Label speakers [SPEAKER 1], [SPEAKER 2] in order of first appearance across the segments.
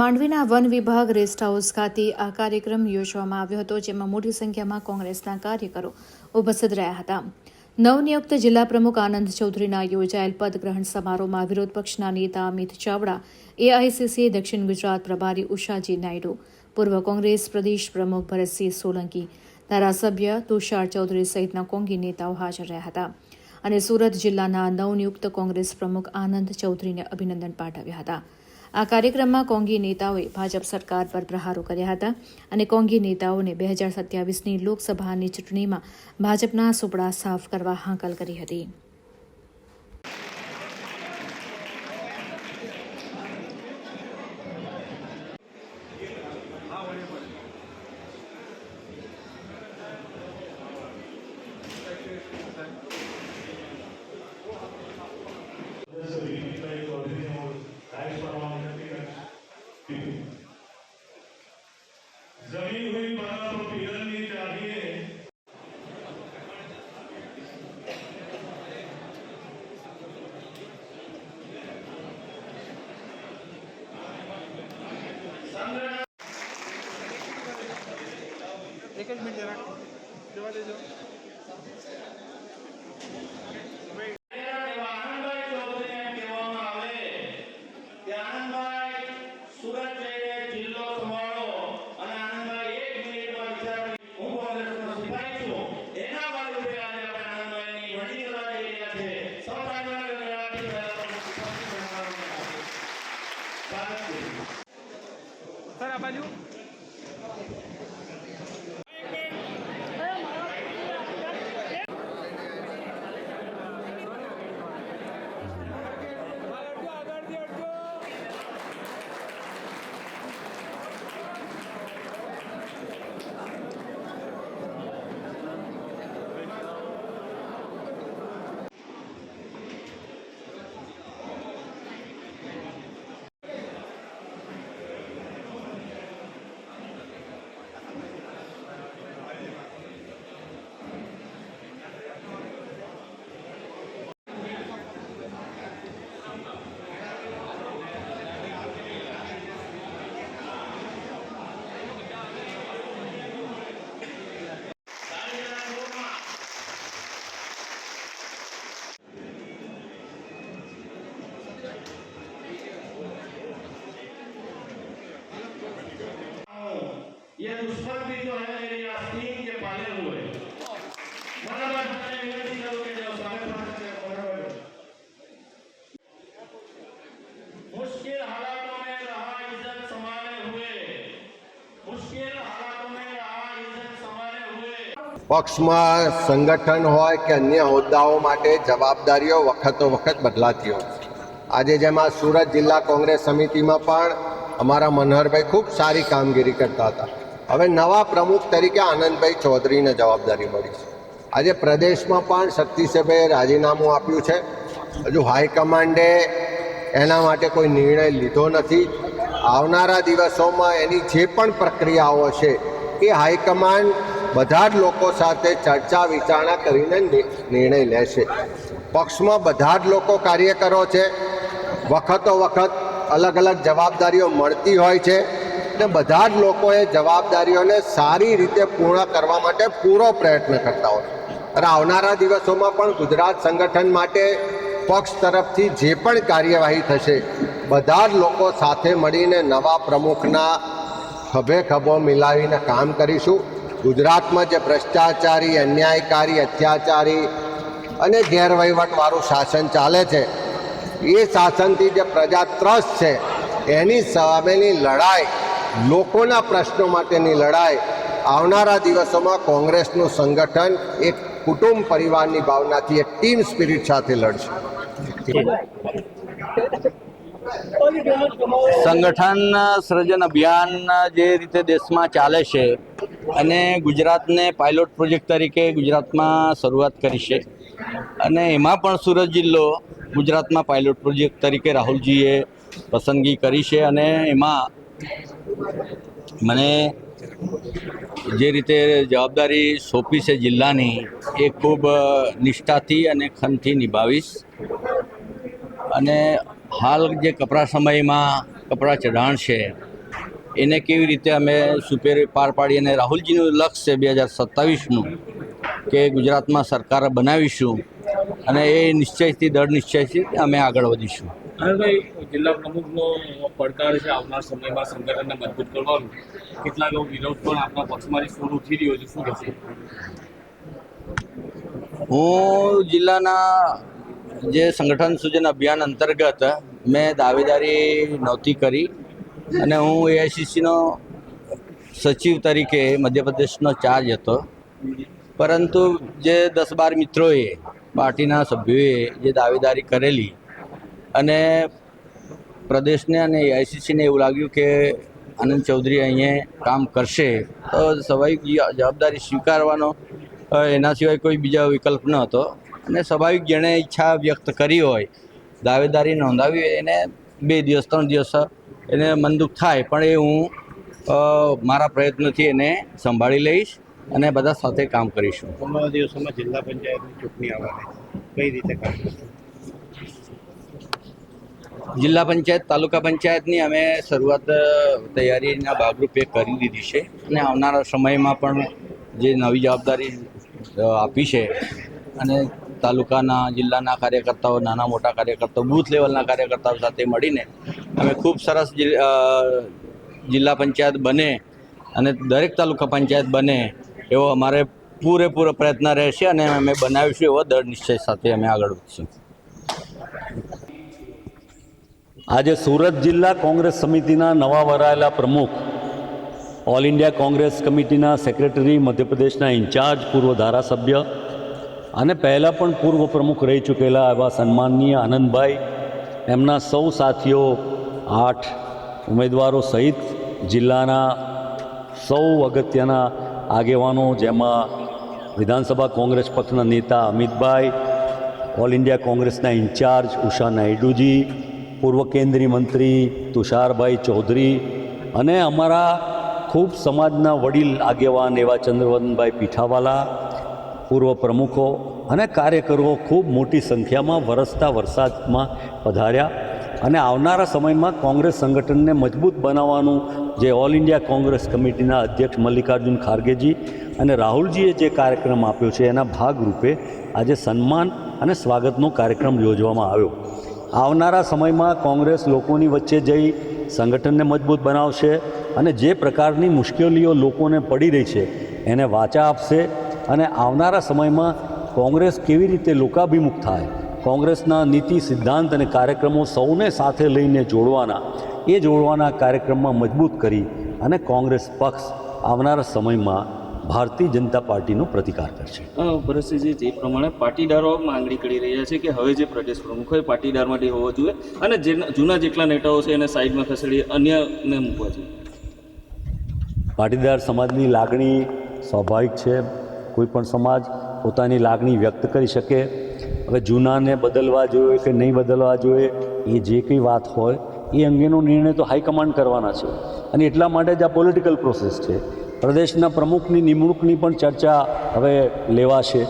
[SPEAKER 1] માંડવીના વન વિભાગ rest house ખાતે આ કાર્યક્રમ યોજવામાં આવ્યો હતો, જેમાં મોટી સંખ્યામાં કોંગ્રેસના કાર્યકરો ઉપસ્થિત રહ્યા હતા. નવનિયુક્ત જિલ્લા પ્રમુખ આનંદ ચૌધરીના યોજાયેલ પદગ્રહણ સમારોહમાં વિરોધ પક્ષના નેતા અમિત ચાવડા એઆઈસીસી દક્ષિણ ગુજરાત પ્રભારી ઉષાજી નાયડુ, પૂર્વ કોંગ્રેસ પ્રદેશ પ્રમુખ ભરતસિંહ સોલંકી, ધારાસભ્ય તુષાર ચૌધરી સહિતના કોંગી નેતાઓ હાજર રહ્યા હતા અને સુરત જિલ્લાના નવનિયુક્ત કોંગ્રેસ પ્રમુખ આનંદ ચૌધરીને અભિનંદન પાઠવ્યા હતા. આ કાર્યક્રમમાં કોંગી નેતાઓએ ભાજપ સરકાર પર પ્રહારો કર્યા હતા અને કોંગી નેતાઓને બે હજાર સત્યાવીસની લોકસભાની ચૂંટણીમાં ભાજપના સુપડા સાફ કરવા હાંકલ કરી હતી.
[SPEAKER 2] जमी
[SPEAKER 3] સર આ બાજુ
[SPEAKER 2] ये दुश्मन भी जो है मेरी आस्तीन के पाले हुए बराबर मैंने विनती करूं कि जो स्वागत करते हैं बराबर मुश्किल हालातों में रहा इज्जत संभाले हुए मुश्किल हालातों में रहा इज्जत संभाले हुए
[SPEAKER 4] પક્ષમાં સંગઠન હોય કે અન્ય હોદ્દાઓ માટે જવાબદારીઓ વખતો વખત બદલાતી હોય આજે જેમાં સુરત જિલ્લા કોંગ્રેસ સમિતિમાં પણ અમારા મનહરભાઈ ખૂબ સારી કામગીરી કરતા હતા હવે નવા પ્રમુખ તરીકે આનંદભાઈ ચૌધરીને જવાબદારી મળી છે. આજે પ્રદેશમાં પણ શક્તિસિંહભાઈએ રાજીનામું આપ્યું છે. હજુ હાઈકમાન્ડે એના માટે કોઈ નિર્ણય લીધો નથી. આવનારા દિવસોમાં એની જે પણ પ્રક્રિયાઓ છે, એ હાઈકમાન્ડ બધા જ લોકો સાથે ચર્ચા વિચારણા કરીને નિર્ણય લેશે. પક્ષમાં બધા જ લોકો કાર્યકરો છે. વખતો વખત અલગ અલગ જવાબદારીઓ મળતી હોય છે. અને બધા જ લોકોએ જવાબદારીઓને સારી રીતે પૂર્ણ કરવા માટે પૂરો પ્રયત્ન કરતા હોય. અને આવનારા દિવસોમાં પણ ગુજરાત સંગઠન માટે પક્ષ તરફથી જે પણ કાર્યવાહી થશે, બધા જ લોકો સાથે મળીને નવા પ્રમુખના ખભે ખભો મિલાવીને કામ કરીશું. ગુજરાતમાં જે ભ્રષ્ટાચારી, અન્યાયકારી, અત્યાચારી અને ગેરવહીવટવાળું શાસન ચાલે છે, એ શાસનથી જે પ્રજા ત્રસ્ત છે, એની સામેની લડાઈ લોકોના પ્રશ્નો માટેની લડાઈ આવનારા દિવસોમાં કોંગ્રેસનું સંગઠન એક કુટુંબ પરિવારની ભાવનાથી એક ટીમ સ્પિરિટ સાથે લડશે.
[SPEAKER 5] સંગઠન સર્જન અભિયાન જે રીતે દેશમાં ચાલે છે અને ગુજરાતને પાયલોટ પ્રોજેક્ટ તરીકે ગુજરાતમાં શરૂઆત કરી છે. અને એમાં પણ સુરત જિલ્લો ગુજરાતમાં પાયલોટ પ્રોજેક્ટ તરીકે રાહુલજીએ પસંદગી કરી છે અને એમાં મને જે રીતે જવાબદારી સોંપી છે જિલ્લાની, એ ખૂબ નિષ્ઠાથી અને ખનથી નિભાવીશ. અને હાલ જે કપરા સમયમાં કપડાં ચઢાણ છે, એને કેવી રીતે અમે સુપેર પાર પાડી અને રાહુલજીનું લક્ષ્ય છે બે હજાર સત્તાવીસનું, કે ગુજરાતમાં સરકાર બનાવીશું અને એ નિશ્ચયથી દળ નિશ્ચયથી અમે આગળ વધીશું.
[SPEAKER 6] જિલ્લા પ્રમુખનો પડકાર છે આવનાર સમયમાં સંગઠનને મજબૂત કરવાનું. કેટલાક વિરોધ પણ આપણા પક્ષમાંથી શરૂ થઈ રહ્યો છે. શું થશે
[SPEAKER 5] હું જિલ્લાના જે સંગઠન સૂચન અભિયાન અંતર્ગત મેં દાવેદારી નહોતી કરી અને હું એઆઈસીસીનો સચિવ તરીકે મધ્યપ્રદેશનો ચાર્જ હતો. પરંતુ જે દસ બાર મિત્રોએ પાર્ટીના સભ્યોએ જે દાવેદારી કરેલી અને પ્રદેશને અને એઆઈસીસીને એવું લાગ્યું કે આનંદ ચૌધરી અહીંયા કામ કરશે. તો સ્વાભાવિક જવાબદારી સ્વીકારવાનો એના સિવાય કોઈ બીજો વિકલ્પ ન હતો. અને સ્વાભાવિક જેણે ઈચ્છા વ્યક્ત કરી હોય, દાવેદારી નોંધાવી એને બે દિવસ, ત્રણ દિવસ એને મનદુખ થાય. પણ એ હું મારા પ્રયત્નથી એને સંભાળી લઈશ અને બધા સાથે કામ કરીશું.
[SPEAKER 7] આવનારા દિવસોમાં જિલ્લા પંચાયતની ચૂંટણી આવવાની કઈ રીતે કામ કરશો?
[SPEAKER 5] જિલ્લા પંચાયત, તાલુકા પંચાયતની અમે શરૂઆત તૈયારીના ભાગરૂપે કરી દીધી છે. અને આવનારા સમયમાં પણ જે નવી જવાબદારી આપી છે અને તાલુકાના, જિલ્લાના કાર્યકર્તાઓ, નાના મોટા કાર્યકર્તાઓ, બૂથ લેવલના કાર્યકર્તાઓ સાથે મળીને અમે ખૂબ સરસ જિલ્લા પંચાયત બને અને દરેક તાલુકા પંચાયત બને એવો અમારે પૂરેપૂરો પ્રયત્ન રહેશે અને અમે બનાવીશું એવો દૃઢ નિશ્ચય સાથે અમે આગળ વધીશું.
[SPEAKER 8] આજે સુરત જિલ્લા કોંગ્રેસ સમિતિના નવા વરાયેલા પ્રમુખ ઓલ ઇન્ડિયા કોંગ્રેસ કમિટીના સેક્રેટરી, મધ્યપ્રદેશના ઇન્ચાર્જ, પૂર્વ ધારાસભ્ય અને પહેલાં પણ પૂર્વ પ્રમુખ રહી ચૂકેલા એવા સન્માનનીય આનંદભાઈ, એમના સૌ સાથીઓ, આઠ ઉમેદવારો સહિત જિલ્લાના સૌ અગત્યના આગેવાનો જેમાં વિધાનસભા કોંગ્રેસ પક્ષના નેતા અમિતભાઈ ઓલ ઇન્ડિયા કોંગ્રેસના ઇન્ચાર્જ ઉષા નાયડુજી પૂર્વ કેન્દ્રીય મંત્રી તુષારભાઈ ચૌધરી અને અમારા ખૂબ સમાજના વડીલ આગેવાન એવા ચંદ્રવદનભાઈ પીઠાવાલા, પૂર્વ પ્રમુખો અને કાર્યકરો ખૂબ મોટી સંખ્યામાં વરસતા વરસાદમાં પધાર્યા અને આવનારા સમયમાં કોંગ્રેસ સંગઠનને મજબૂત બનાવવાનું જે ઓલ ઇન્ડિયા કોંગ્રેસ કમિટીના અધ્યક્ષ મલ્લિકાર્જુન ખારગેજી અને રાહુલજીએ જે કાર્યક્રમ આપ્યો છે એના ભાગરૂપે આજે સન્માન અને સ્વાગતનો કાર્યક્રમ યોજવામાં આવ્યો. આવનારા સમયમાં કોંગ્રેસ લોકોની વચ્ચે જઈ સંગઠનને મજબૂત બનાવશે અને જે પ્રકારની મુશ્કેલીઓ લોકોને પડી રહી છે એને વાચા આપશે અને આવનારા સમયમાં કોંગ્રેસ કેવી રીતે લોકાભિમુખ થાય, કોંગ્રેસના નીતિ સિદ્ધાંત અને કાર્યક્રમો સૌને સાથે લઈને જોડવાના, એ જોડવાના કાર્યક્રમમાં મજબૂત કરી અને કોંગ્રેસ પક્ષ આવનારા સમયમાં ભારતીય જનતા પાર્ટીનો પ્રતિકાર કરશે.
[SPEAKER 6] ભરતસિંહજી જે પ્રમાણે પાટીદારો માંગણી કરી રહ્યા છે કે હવે જે પ્રદેશ પ્રમુખ હોય પાટીદાર માટે હોવો જોઈએ અને જે જૂના જેટલા નેતાઓ છે એને સાઈડમાં ખસેડી અન્યને મૂકવા જોઈએ.
[SPEAKER 8] પાટીદાર સમાજની લાગણી સ્વાભાવિક છે. કોઈ પણ સમાજ પોતાની લાગણી વ્યક્ત કરી શકે. હવે જૂનાને બદલવા જોઈએ કે નહીં બદલવા જોઈએ એ જે કંઈ વાત હોય એ અંગેનો નિર્ણય તો હાઈકમાન્ડ કરવાના છે. અને એટલા માટે જ આ પોલિટિકલ પ્રોસેસ છે. પ્રદેશના પ્રમુખની નિમણૂકની પણ ચર્ચા હવે લેવાશે.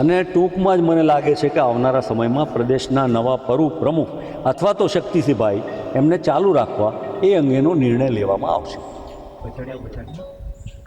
[SPEAKER 8] અને ટૂંકમાં જ મને લાગે છે કે આવનારા સમયમાં પ્રદેશના નવા પરુ પ્રમુખ અથવા તો શક્તિસિંહભાઈ એમને ચાલુ રાખવા એ અંગેનો નિર્ણય લેવામાં આવશે.